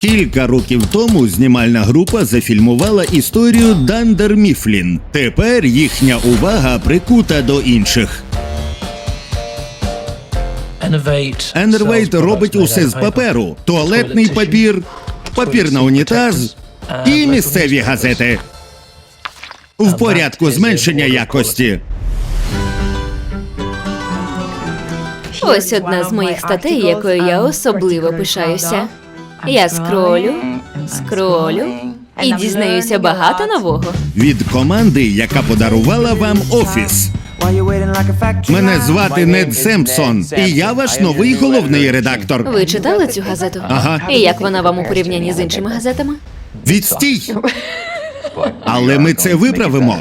Кілька років тому знімальна група зафільмувала історію Дандер Міфлін. Тепер їхня увага прикута до інших. Енервейт робить усе з паперу: туалетний папір, папір на унітаз і місцеві газети. В порядку зменшення якості. Ось одна з моїх статей, якою я особливо пишаюся. Я скролю, скролю і дізнаюся багато нового. Від команди, яка подарувала вам офіс. Мене звати Нед Семпсон, і я ваш новий головний редактор. Ви читали цю газету? Ага. І як вона вам у порівнянні з іншими газетами? Відстій! Але ми це виправимо.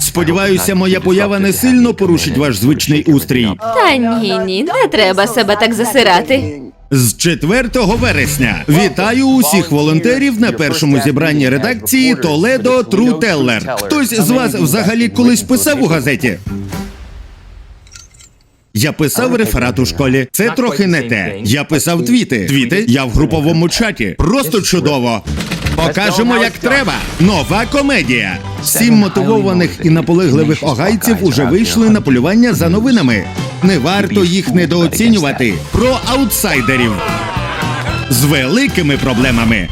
Сподіваюся, моя поява не сильно порушить ваш звичний устрій. Та ні, ні, не треба себе так засирати. З 4 вересня вітаю усіх волонтерів на першому зібранні редакції Толедо Трутеллер. Хтось з вас взагалі колись писав у газеті? Я писав реферат у школі. Це трохи не те. Я писав твіти. Твіти я в груповому чаті. Просто чудово. Покажемо, як треба. Нова комедія. Сім мотивованих і наполегливих огайців уже вийшли на полювання за новинами. Не варто їх недооцінювати. Про аутсайдерів з великими проблемами.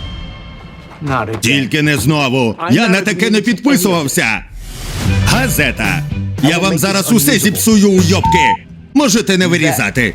Тільки не знову. Я на таке не підписувався. Газета. Я вам зараз усе зіпсую у йобки. Можете не вирізати.